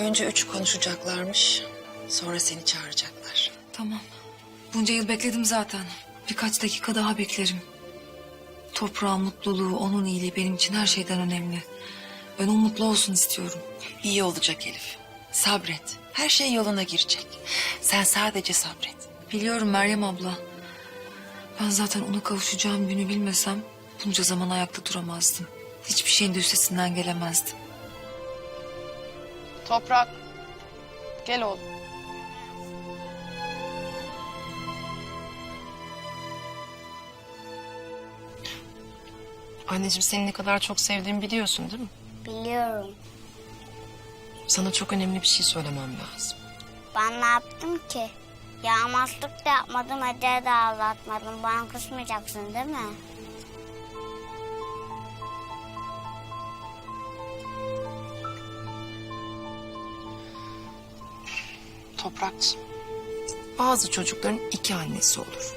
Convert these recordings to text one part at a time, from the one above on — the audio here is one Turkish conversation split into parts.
Önce üç konuşacaklarmış. Sonra seni çağıracaklar. Tamam. Bunca yıl bekledim zaten. Birkaç dakika daha beklerim. Toprağın mutluluğu, onun iyiliği benim için her şeyden önemli. Ben o mutlu olsun istiyorum. İyi olacak Elif. Sabret. Her şey yoluna girecek. Sen sadece sabret. Biliyorum Meryem abla. Ben zaten ona kavuşacağım günü bilmesem bunca zaman ayakta duramazdım. Hiçbir şeyin de üstesinden gelemezdim. Toprak. Gel oğlum. Anneciğim seni ne kadar çok sevdiğimi biliyorsun değil mi? Biliyorum. Sana çok önemli bir şey söylemem lazım. Ben ne yaptım ki? Yağmazlık da yapmadım, Ece'ye de ağlatmadım. Bana kısmayacaksın değil mi? Toprakçığım. Bazı çocukların iki annesi olur.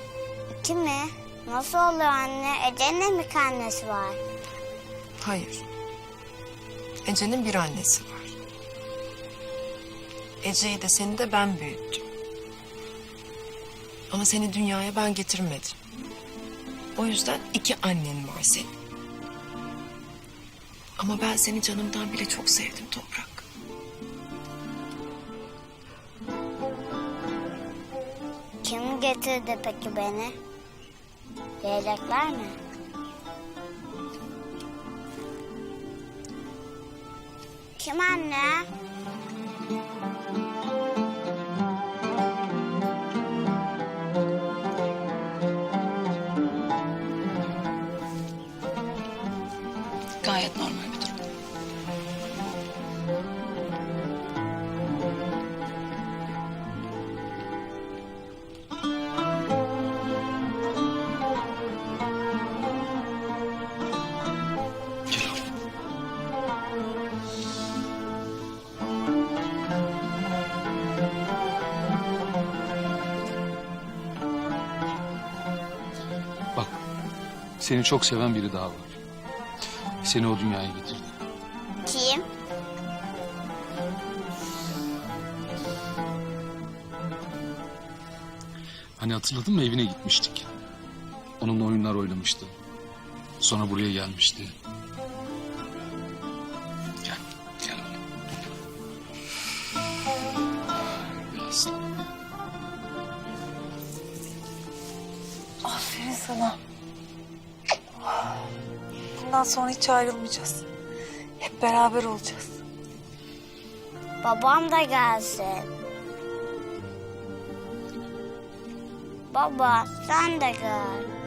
İki mi? Nasıl oluyor anne? Ece'nin mi annesi var? Hayır. Ece'nin bir annesi var. Ece'yi de seni de ben büyüttüm. Ama seni dünyaya ben getirmedim. O yüzden iki annen var senin. Ama ben seni canımdan bile çok sevdim Toprak. Kim getirdi peki beni? Gelecekler mi? Kim anne? Seni çok seven biri daha var. Seni o dünyaya getirdi. Kim? Hani hatırladın mı evine gitmiştik. Onunla oyunlar oynamıştı. Sonra buraya gelmişti. Bundan sonra hiç ayrılmayacağız. Hep beraber olacağız. Babam da gelsin. Baba sen de gel.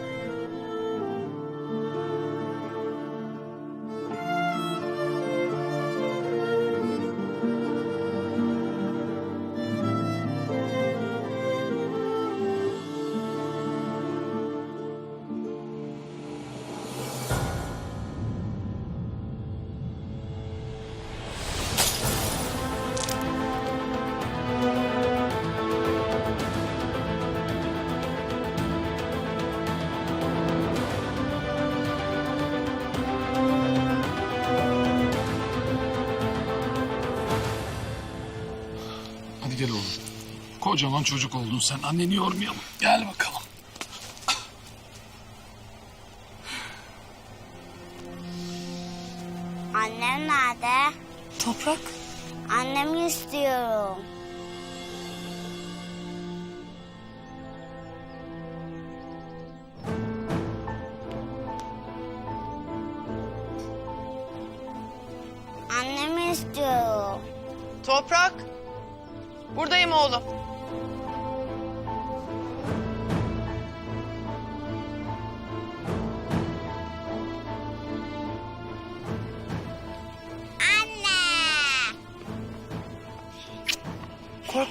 Kocaman çocuk oldun sen. Anneni yormayalım. Gel bakalım. Annem nerede? Toprak. Annemi istiyorum. Annemi istiyorum. Toprak. Buradayım oğlum.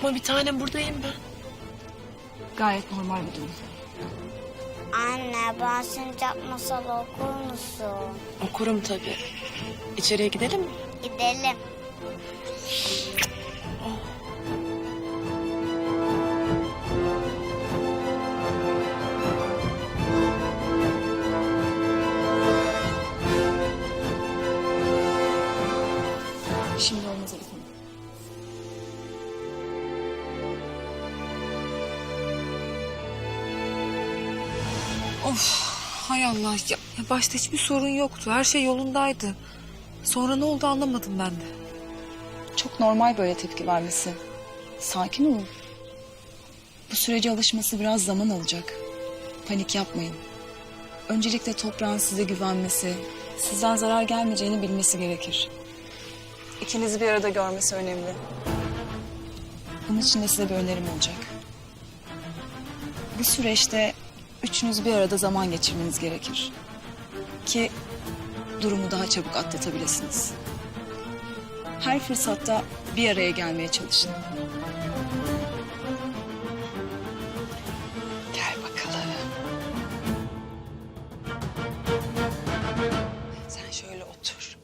Korkma bir tanem buradayım ben. Gayet normal bir durum. Anne ben sincap masalı okur musun? Okurum tabii. İçeriye gidelim mi? Gidelim. Şimdi Of hay Allah ya, ya başta hiçbir sorun yoktu. Her şey yolundaydı. Sonra ne oldu anlamadım ben de. Çok normal böyle tepki vermesi. Sakin olun. Bu sürece alışması biraz zaman alacak. Panik yapmayın. Öncelikle toprağın size güvenmesi, sizden zarar gelmeyeceğini bilmesi gerekir. İkinizi bir arada görmesi önemli. Bunun için de size bir önerim olacak. Bu süreçte üçünüz bir arada zaman geçirmeniz gerekir. Ki durumu daha çabuk atlatabilirsiniz. Her fırsatta bir araya gelmeye çalışın. Gel bakalım. Sen şöyle otur.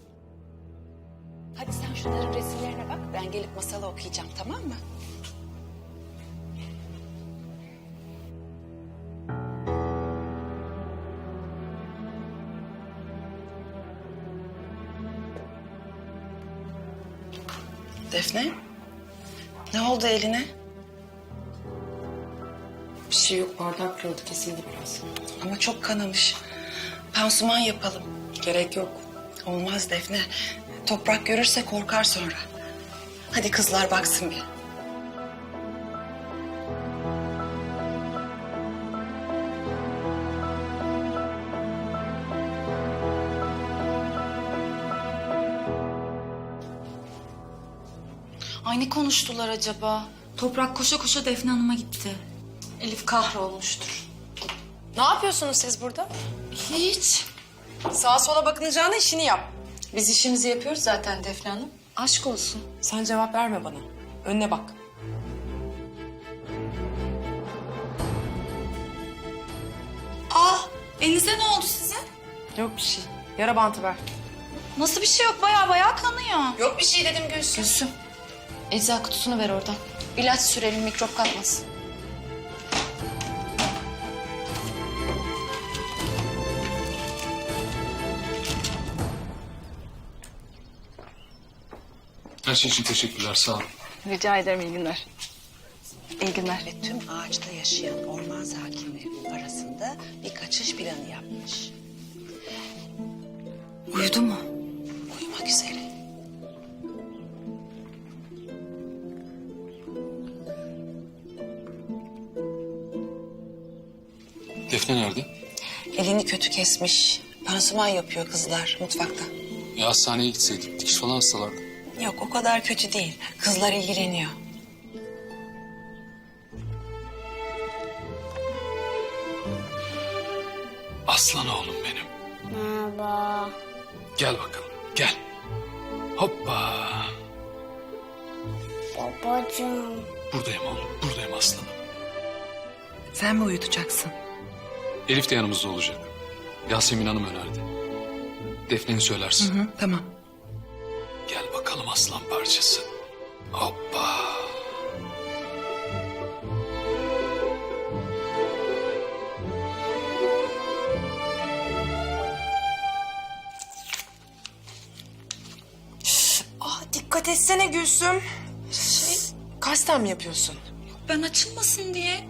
Hadi sen şunların resimlerine bak. Ben gelip masalı okuyacağım tamam mı? Defne, ne oldu eline? Bir şey yok bardak kırıldı kesildi biraz. Ama çok kanamış. Pansuman yapalım. Gerek yok. Olmaz Defne. Toprak görürse korkar sonra. Hadi kızlar baksın bir. Ay ne konuştular acaba? Toprak koşa koşa Defne Hanım'a gitti. Elif kahrolmuştur. Ne yapıyorsunuz siz burada? Hiç. Sağa sola bakınacağına işini yap. Biz işimizi yapıyoruz zaten Defne Hanım. Aşk olsun. Sen cevap verme bana. Önüne bak. Ah elinize ne oldu sizin? Yok bir şey. Yara bantı ver. Nasıl bir şey yok baya baya kanıyor. Yok bir şey dedim Gülsüm. Gülsüm. Ecza kutusunu ver oradan. İlaç sürelim mikrop kapmasın. Her şey için teşekkürler sağ olun. Rica ederim iyi günler. İyi günler. Ve tüm ağaçta yaşayan orman sakinlerinin arasında bir kaçış planı yapmış. Uyudu mu? Uyumak üzere. Defne nerede? Elini kötü kesmiş. Pansuman yapıyor kızlar mutfakta. Ya hastaneye gitseydik. Dikiş falan hastalardı. Yok o kadar kötü değil. Kızlar ilgileniyor. Aslan oğlum benim. Merhaba. Gel bakalım gel. Hoppa. Babacığım. Buradayım oğlum buradayım aslanım. Sen mi uyutacaksın? Elif de yanımızda olacak. Yasemin Hanım önerdi. Defne'ni söylersin. Hı, tamam. Gel bakalım aslan parçası. Hoppa. Ah dikkat etsene Gülsüm. Şey, kasten mi yapıyorsun? Ben açılmasın diye.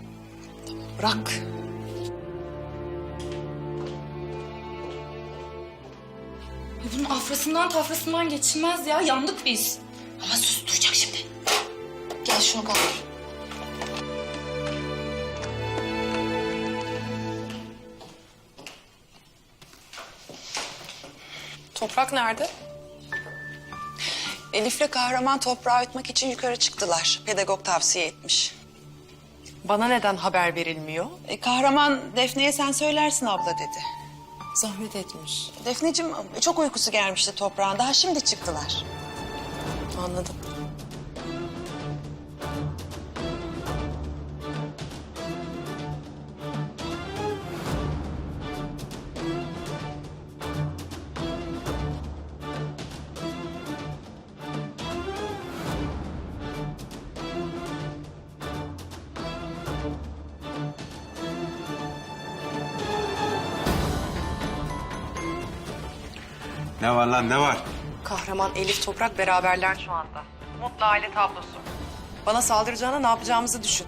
Bırak. Bunun afrasından tafrasından geçilmez ya. Yandık biz. Ama sus duyacak şimdi. Gel şunu kaldır. Toprak nerede? Elif'le kahraman toprağı uyutmak için yukarı çıktılar. Pedagog tavsiye etmiş. Bana neden haber verilmiyor? E, kahraman Defne'ye sen söylersin abla dedi. Zahmet etmiş. Defneciğim çok uykusu gelmişti toprağın. Daha şimdi çıktılar. Anladım. Var lan ne var? Kahraman Elif Toprak beraberler şu anda. Mutlu aile tablosu. Bana saldıracağına ne yapacağımızı düşün.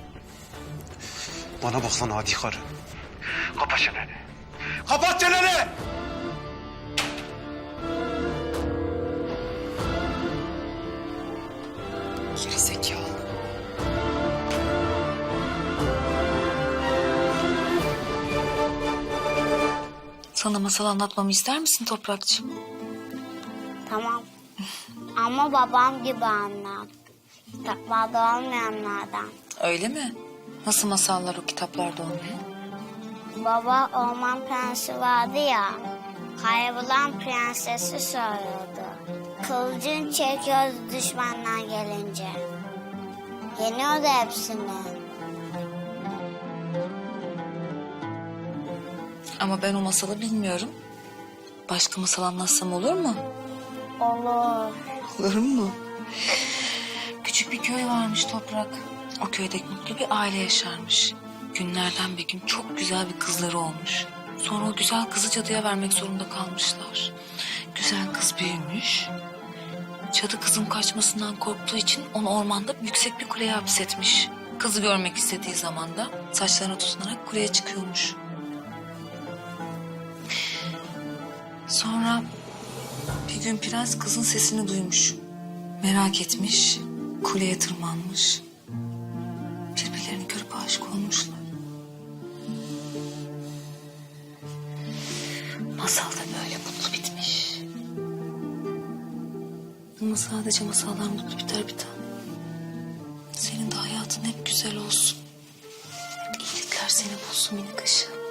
Bana bak lan adi karı. Kapa çeneni. Kapat çeneni! Geri zekalı. Sana masal anlatmamı ister misin Toprakçığım? Ama babam gibi anlat. Kitaplarda olmayanlardan. Öyle mi? Nasıl masallar o kitaplarda olmayan? Baba orman prensi vardı ya. Kaybolan prensesi soruyordu. Kılıcın çekiyordu düşmanlar gelince. Yeniyordu hepsini. Ama ben o masalı bilmiyorum. Başka masal anlatsam olur mu? Olur. Olur mu? Küçük bir köy varmış Toprak. O köyde mutlu bir aile yaşarmış. Günlerden bir gün çok güzel bir kızları olmuş. Sonra o güzel kızı cadıya vermek zorunda kalmışlar. Güzel kız büyümüş. Cadı kızın kaçmasından korktuğu için onu ormanda yüksek bir kuleye hapsetmiş. Kızı görmek istediği zaman da saçlarına tutunarak kuleye çıkıyormuş. Sonra bir gün prens kızın sesini duymuş. Merak etmiş, kuleye tırmanmış. Birbirlerini görüp aşık olmuşlar. Masal da böyle mutlu bitmiş. Ama sadece masallar mutlu biter bir tane. Senin de hayatın hep güzel olsun. Hep iyilikler seni bulsun minik ışığım.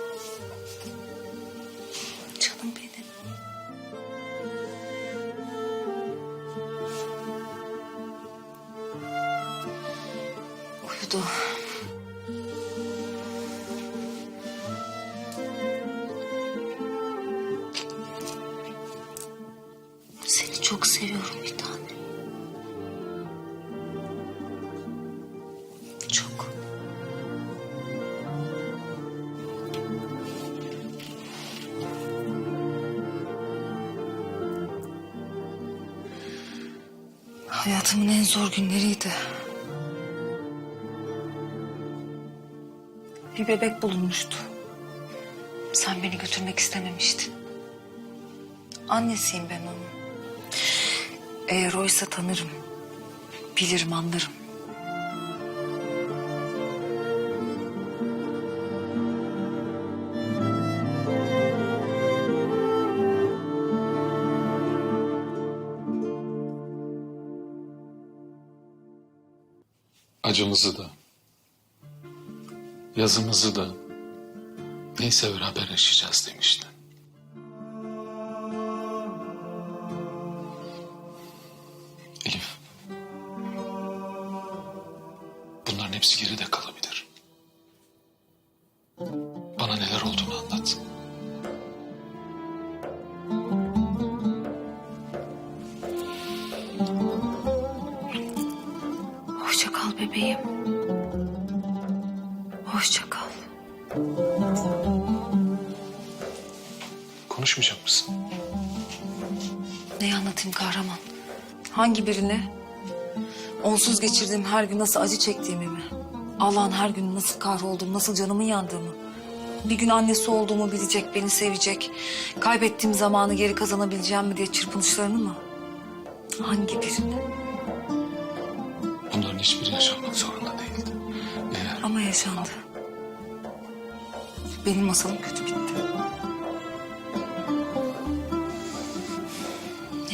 Bebek bulunmuştu. Sen beni götürmek istememiştin. Annesiyim ben onun. Eğer oysa tanırım. Bilirim anlarım. Acımızı da, yazımızı da neyse beraber yaşayacağız demişti. Elif. Bunların hepsi geride kalabilir. Bana neler olduğunu anlat. Hoşça kal bebeğim. Konuşmayacak mısın? Neyi anlatayım kahraman? Hangi birini? Onsuz geçirdiğim her gün nasıl acı çektiğimi mi? Allah'ın her gün nasıl kahrolduğumu, nasıl canımın yandığımı. Bir gün annesi olduğumu bilecek, beni sevecek. Kaybettiğim zamanı geri kazanabileceğim mi diye çırpınışlarını mı? Hangi birini? Bunların hiçbiri yaşanmak zorunda değildi. Eğer Ama yaşandı. Benim masalım kötü bitti.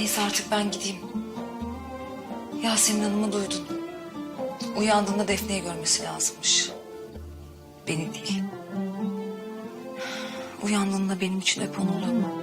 Neyse artık ben gideyim. Yasemin Hanım'ı duydun. Uyandığında Defne'yi görmesi lazımmış. Beni değil. Uyandığında benim için öp onu olur mu?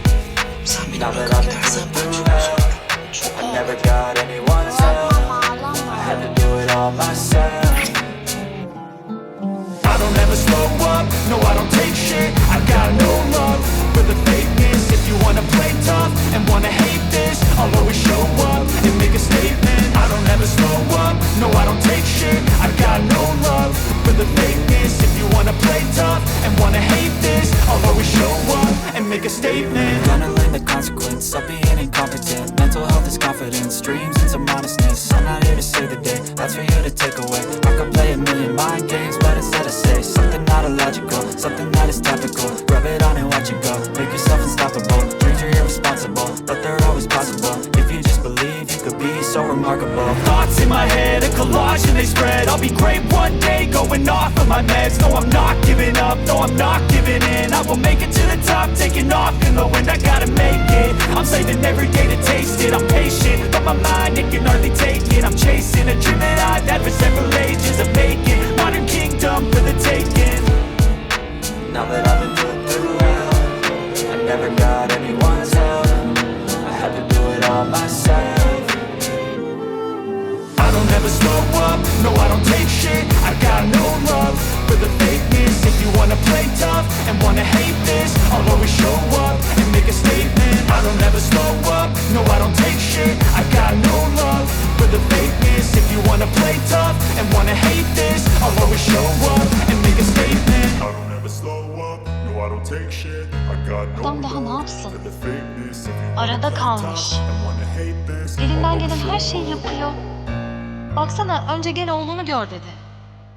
Now that been gidersen through çok I never got anyone's help. I had to do it all myself. I don't ever slow up, no I don't take shit. I got no love for the fakeness. If you wanna play tough and wanna hate this I'll always show up and make a statement. I don't ever slow up, no I don't take shit. I got no love for the fakeness. If you wanna play tough and wanna hate this I'll always show up and make a statement I've been.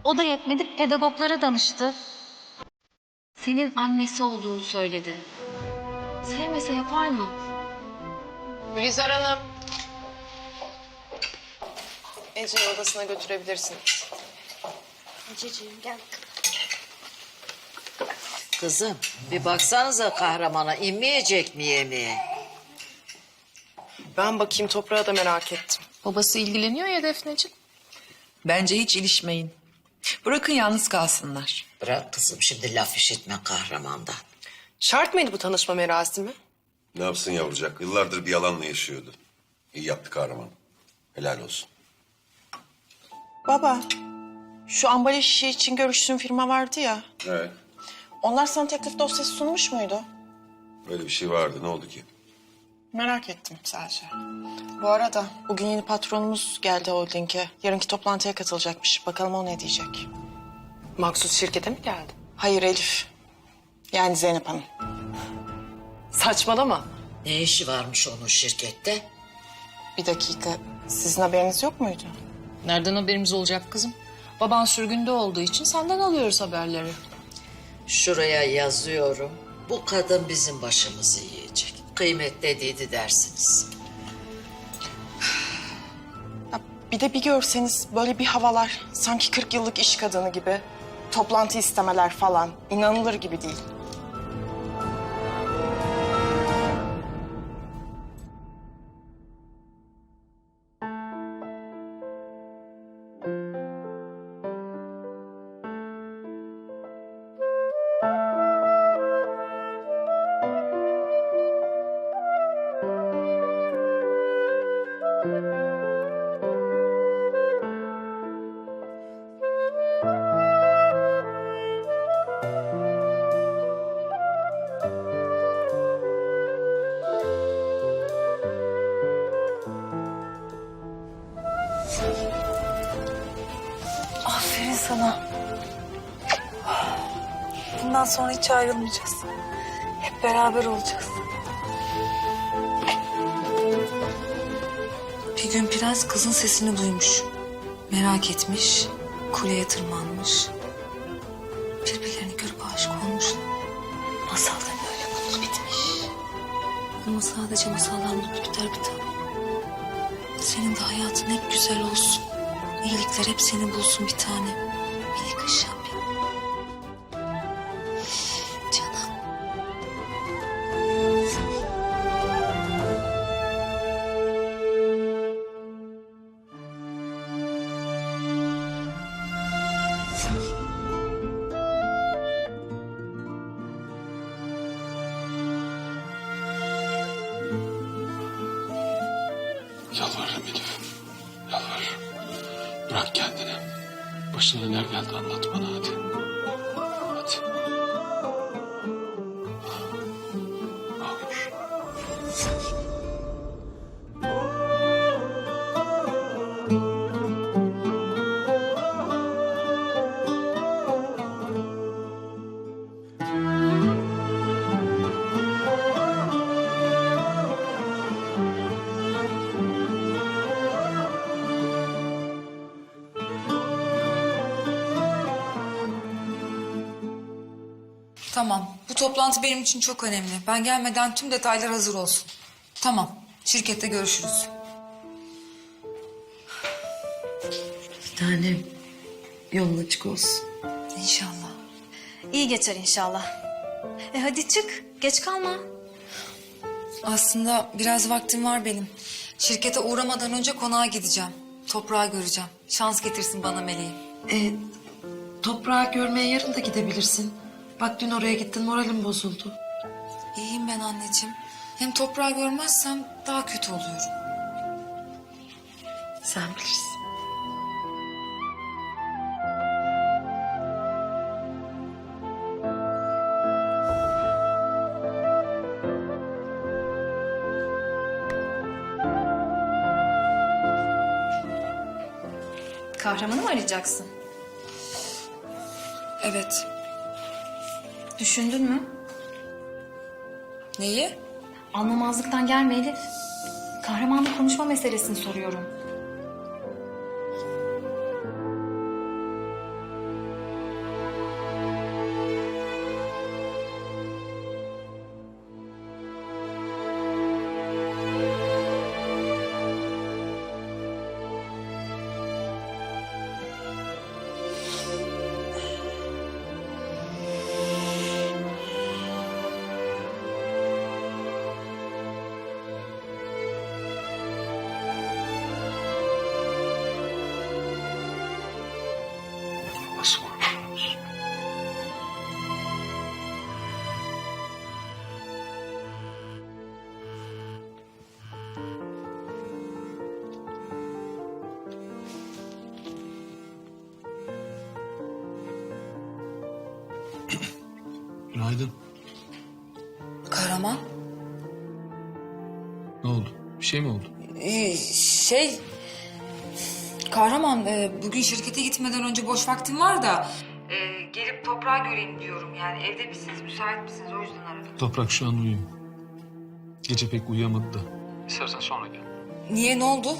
O da yetmedi pedagoglara danıştı. Senin annesi olduğunu söyledi. Sevmese yapar mı? Gülizar Hanım. Ece'yi odasına götürebilirsiniz. Ciciğim gel. Kızım bir baksanıza kahramana inmeyecek mi yemeğe? Ben bakayım toprağa da merak ettim. Babası ilgileniyor ya Defneciğim. Bence hiç ilişmeyin. Bırakın yalnız kalsınlar. Bırak kızım şimdi laf işitme kahramandan. Şart mıydı bu tanışma merasimi? Ne yapsın yavrucak? Yıllardır bir yalanla yaşıyordu. İyi yaptı kahraman. Helal olsun. Baba, şu ambalaj işi için görüştüğün firma vardı ya. Evet. Onlar sana teklif dosyası sunmuş muydu? Böyle bir şey vardı. Ne oldu ki? Merak ettim sadece. Bu arada bugün yeni patronumuz geldi holdinge. Yarınki toplantıya katılacakmış. Bakalım o ne diyecek. Maksut şirkete mi geldi? Hayır Elif. Yani Zeynep Hanım. Saçmalama. Ne işi varmış onun şirkette? Bir dakika. Sizin haberiniz yok muydu? Nereden haberimiz olacak kızım? Baban sürgünde olduğu için senden alıyoruz haberleri. Şuraya yazıyorum. Bu kadın bizim başımızı yiyecek. Kıymet dediydi dersiniz. Ya bir de bir görseniz böyle bir havalar. Sanki 40 yıllık iş kadını gibi. Toplantı istemeler falan. İnanılır gibi değil. Sonra hiç ayrılmayacağız. Hep beraber olacağız. Bir gün prens kızın sesini duymuş. Merak etmiş, kuleye tırmanmış. Birbirlerini görüp aşık olmuşlar. Masal da böyle mutlu bitmiş. Ama sadece masallar mutlu biter bir tanem. Senin de hayatın hep güzel olsun. İyilikler hep seni bulsun bir tanem. Tamam. Bu toplantı benim için çok önemli. Ben gelmeden tüm detaylar hazır olsun. Tamam. Şirkette görüşürüz. Bir tanem yolun açık olsun. İnşallah. İyi geçer inşallah. E hadi çık. Geç kalma. Aslında biraz vaktim var benim. Şirkete uğramadan önce konağa gideceğim. Toprağı göreceğim. Şans getirsin bana meleğim. E, toprağı görmeye yarın da gidebilirsin. Bak dün oraya gittin moralim bozuldu. İyiyim ben anneciğim. Hem toprağı görmezsem daha kötü oluyorum. Sen bilirsin. Kahramanı mı arayacaksın? Evet. Düşündün mü? Neyi? Anlamazlıktan gelme Elif. Kahramanla konuşma meselesini soruyorum. Şey mi oldu? Ee, şey... Kahraman e, bugün şirkete gitmeden önce boş vaktim var da... e, gelip toprağı göreyim diyorum yani. Evde misiniz, müsait misiniz? O yüzden aradım. Toprak şu an uyuyor. Gece pek uyuyamadı da. İstersen sonra gel. Niye, ne oldu?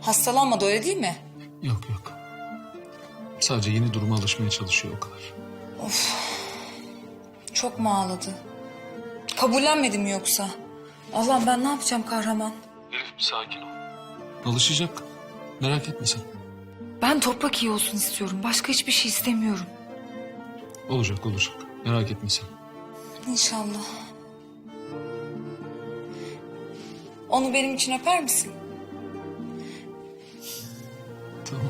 Hastalanmadı öyle değil mi? Yok yok. Sadece yeni duruma alışmaya çalışıyor o kadar. Çok mu ağladı? Kabullenmedi mi yoksa? Allah'ım ben ne yapacağım kahraman? Sakin ol. Alışacak. Merak etme sen. Ben toprak iyi olsun istiyorum. Başka hiçbir şey istemiyorum. Olacak olacak. Merak etme sen. İnşallah. Onu benim için öper misin? Tamam.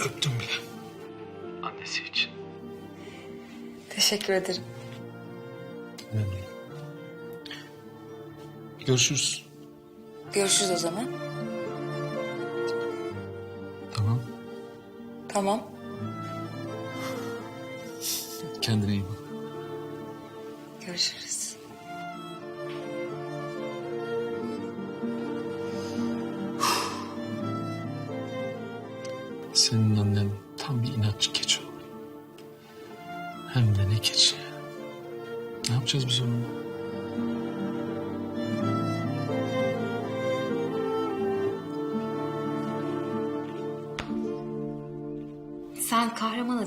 Öptüm bile. Annesi için. Teşekkür ederim. Görüşürüz. Görüşürüz o zaman. Tamam. Tamam. Kendine iyi bak. Görüşürüz.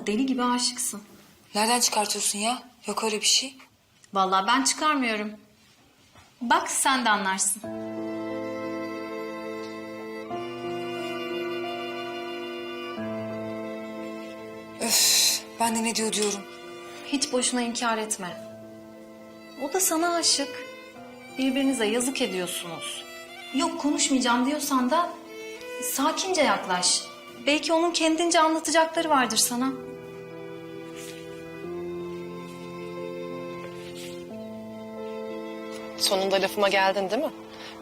Deli gibi aşıksın. Nereden çıkartıyorsun ya? Yok öyle bir şey. Vallahi ben çıkarmıyorum. Bak sen de anlarsın. Öf ben de ne diyor diyorum. Hiç boşuna inkar etme. O da sana aşık. Birbirinize yazık ediyorsunuz. Yok konuşmayacağım diyorsan da sakince yaklaş. Belki onun kendince anlatacakları vardır sana. Sonunda lafıma geldin değil mi?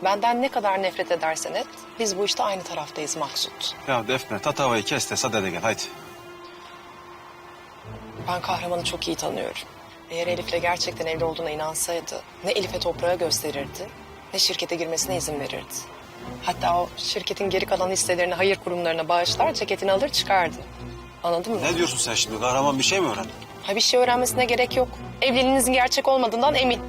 Benden ne kadar nefret edersen et, biz bu işte aynı taraftayız Maksut. Ya Defne tatavayı kes de sade de gel haydi. Ben kahramanı çok iyi tanıyorum. Eğer Elif'le gerçekten evli olduğuna inansaydı ne Elif'e toprağı gösterirdi ne şirkete girmesine izin verirdi. Hatta o şirketin geri kalan hisselerini hayır kurumlarına bağışlar, ceketini alır çıkardı. Anladın mı? Ne diyorsun sen şimdi? Kahraman bir şey mi öğrendi? Ha bir şey öğrenmesine gerek yok. Evliliğinizin gerçek olmadığından emin.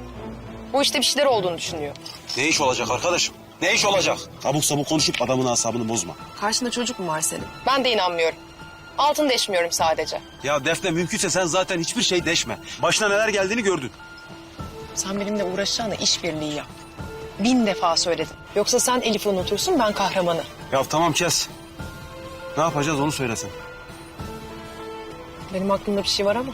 Bu işte bir şeyler olduğunu düşünüyor. Ne iş olacak arkadaşım? Ne iş olacak? Abuk sabuk konuşup adamın asabını bozma. Karşında çocuk mu var senin? Ben de inanmıyorum. Altını deşmiyorum sadece. Ya Defne mümkünse sen zaten hiçbir şey deşme. Başına neler geldiğini gördün. Sen benimle uğraşacağına işbirliği yap. Bin defa söyledim. Yoksa sen Elif'i unutursun ben kahramanı. Ya tamam kes. Ne yapacağız onu söylesen. Benim aklımda bir şey var ama.